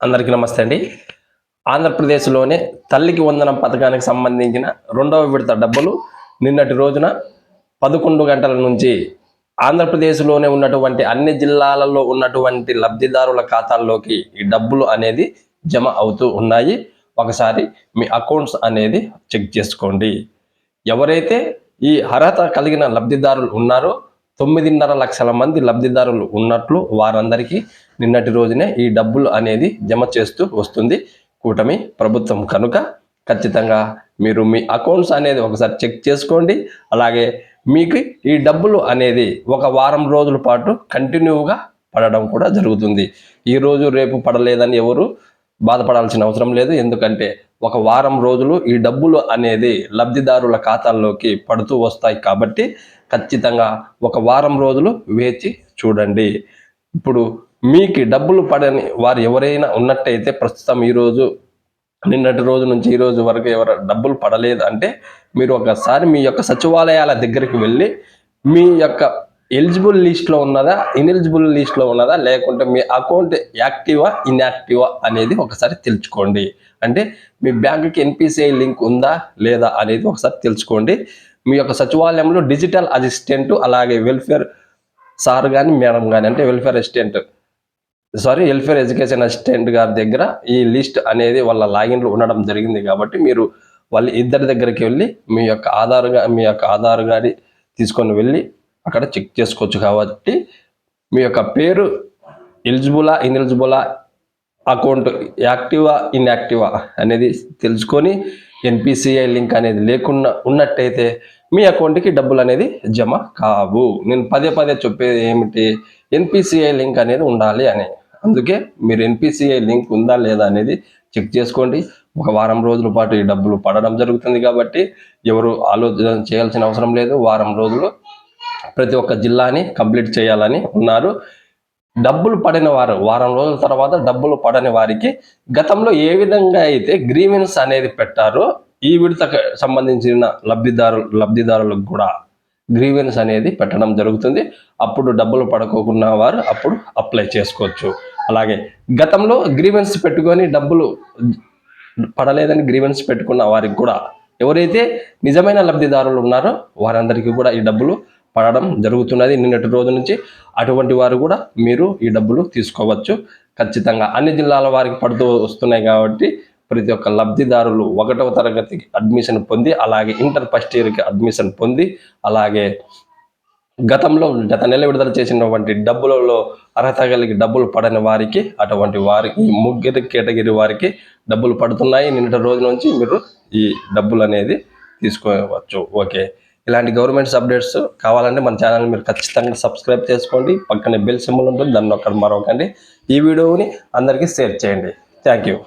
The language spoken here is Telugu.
అందరికీ నమస్తే అండి. ఆంధ్రప్రదేశ్లోనే తల్లికి వందనం పథకానికి సంబంధించిన రెండవ విడత డబ్బులు నిన్నటి రోజున పదకొండు గంటల నుంచి ఆంధ్రప్రదేశ్లోనే ఉన్నటువంటి అన్ని జిల్లాలలో ఉన్నటువంటి లబ్ధిదారుల ఖాతాల్లోకి ఈ డబ్బులు అనేది జమ అవుతూ ఉన్నాయి. ఒకసారి మీ అకౌంట్స్ అనేది చెక్ చేసుకోండి. ఎవరైతే ఈ అర్హత కలిగిన లబ్ధిదారులు ఉన్నారో తొమ్మిదిన్నర లక్షల మంది లబ్ధిదారులు ఉన్నట్లు వారందరికీ నిన్నటి రోజునే ఈ డబ్బులు అనేది జమ చేస్తూ వస్తుంది. కూటమి ప్రభుత్వం కనుక ఖచ్చితంగా మీరు మీ అకౌంట్స్ అనేది ఒకసారి చెక్ చేసుకోండి. అలాగే మీకు ఈ డబ్బులు అనేది ఒక వారం రోజుల పాటు కంటిన్యూగా పడడం కూడా జరుగుతుంది. ఈ రోజు రేపు పడలేదని ఎవరు బాధపడాల్సిన అవసరం లేదు. ఎందుకంటే ఒక వారం రోజులు ఈ డబ్బులు అనేది లబ్ధిదారుల ఖాతాల్లోకి పడుతూ వస్తాయి కాబట్టి ఖచ్చితంగా ఒక వారం రోజులు వేచి చూడండి. ఇప్పుడు మీకు డబ్బులు పడని వారు ఎవరైనా ఉన్నట్టయితే ప్రస్తుతం ఈరోజు నిన్నటి రోజు నుంచి ఈ రోజు వరకు ఎవరు డబ్బులు పడలేదు అంటే మీరు ఒకసారి మీ యొక్క సచివాలయాల దగ్గరికి వెళ్ళి మీ యొక్క ఎలిజిబుల్ లిస్ట్లో ఉన్నదా? ఇన్ఎలిజిబుల్ లిస్ట్లో ఉన్నదా? లేకుంటే మీ అకౌంట్ యాక్టివా ఇన్యాక్టివా అనేది ఒకసారి తెలుసుకోండి. అంటే మీ బ్యాంకుకి ఎన్పిసిఐ లింక్ ఉందా లేదా అనేది ఒకసారి తెలుసుకోండి. మీ యొక్క సచివాలయంలో డిజిటల్ అసిస్టెంట్ అలాగే వెల్ఫేర్ సార్ కానీ మేడం కానీ అంటే welfare assistant sorry welfare education assistant గారి దగ్గర ఈ లిస్ట్ అనేది వాళ్ళ లాగిన్లో ఉండడం జరిగింది కాబట్టి మీరు వాళ్ళ ఇద్దరి దగ్గరికి వెళ్ళి మీ యొక్క ఆధార్ మీ యొక్క ఆధార్ కానీ తీసుకొని వెళ్ళి అక్కడ చెక్ చేసుకోవచ్చు కాబట్టి మీ యొక్క పేరు ఎలిజిబులా ఇన్ఎలిజిబులా అకౌంట్ యాక్టివా ఇన్యాక్టివా అనేది తెలుసుకొని ఎన్పిసిఐ లింక్ అనేది లేకుండా ఉన్నట్టయితే మీ అకౌంట్కి డబ్బులు అనేది జమ కావు. నేను పదే పదే చెప్పేది ఏమిటి? ఎన్పిసిఐ లింక్ అనేది ఉండాలి అని. అందుకే మీరు ఎన్పిసిఐ లింక్ ఉందా లేదా అనేది చెక్ చేసుకోండి. ఒక వారం రోజుల పాటు ఈ డబ్బులు పడడం జరుగుతుంది కాబట్టి ఎవరు ఆలోచన చేయాల్సిన అవసరం లేదు. వారం రోజులు ప్రతి ఒక్క జిల్లాని కంప్లీట్ చేయాలని ఉన్నారు. డబ్బులు పడిన వారు వారం రోజుల తర్వాత డబ్బులు పడని వారికి గతంలో ఏ విధంగా అయితే గ్రీవెన్స్ అనేది పెట్టారో ఈ విడతకు సంబంధించిన లబ్ధిదారు లబ్ధిదారులకు కూడా గ్రీవెన్స్ అనేది పెట్టడం జరుగుతుంది. అప్పుడు డబ్బులు పడుకోకున్న వారు అప్పుడు అప్లై చేసుకోవచ్చు. అలాగే గతంలో గ్రీవెన్స్ పెట్టుకొని డబ్బులు పడలేదని గ్రీవెన్స్ పెట్టుకున్న వారికి కూడా ఎవరైతే నిజమైన లబ్ధిదారులు ఉన్నారో వారందరికీ కూడా ఈ డబ్బులు పడడం జరుగుతున్నది. నిన్నటి రోజు నుంచి అటువంటి వారు కూడా మీరు ఈ డబ్బులు తీసుకోవచ్చు. ఖచ్చితంగా అన్ని జిల్లాల వారికి పడుతూ వస్తున్నాయి కాబట్టి ప్రతి ఒక్క లబ్ధిదారులు ఒకటవ తరగతికి అడ్మిషన్ పొంది అలాగే ఇంటర్ ఫస్ట్ ఇయర్కి అడ్మిషన్ పొంది అలాగే గతంలో గత నెల విడుదల చేసినటువంటి డబ్బులలో అర్హత కలిగి డబ్బులు పడని వారికి అటువంటి వారికి ఈ ముగ్గురు కేటగిరీ వారికి డబ్బులు పడుతున్నాయి. నిన్నటి రోజు నుంచి మీరు ఈ డబ్బులు అనేది తీసుకోవచ్చు. ఓకే. ఇలాంటి గవర్నమెంట్స్ అప్డేట్స్ కావాలంటే మన ఛానల్ మీరు ఖచ్చితంగా సబ్స్క్రైబ్ చేసుకోండి. పక్కనే బెల్ సింబల్ ఉంటుంది. దాన్ని ఒక్కడ మరొకండి. ఈ వీడియోని అందరికీ షేర్ చేయండి. Thank you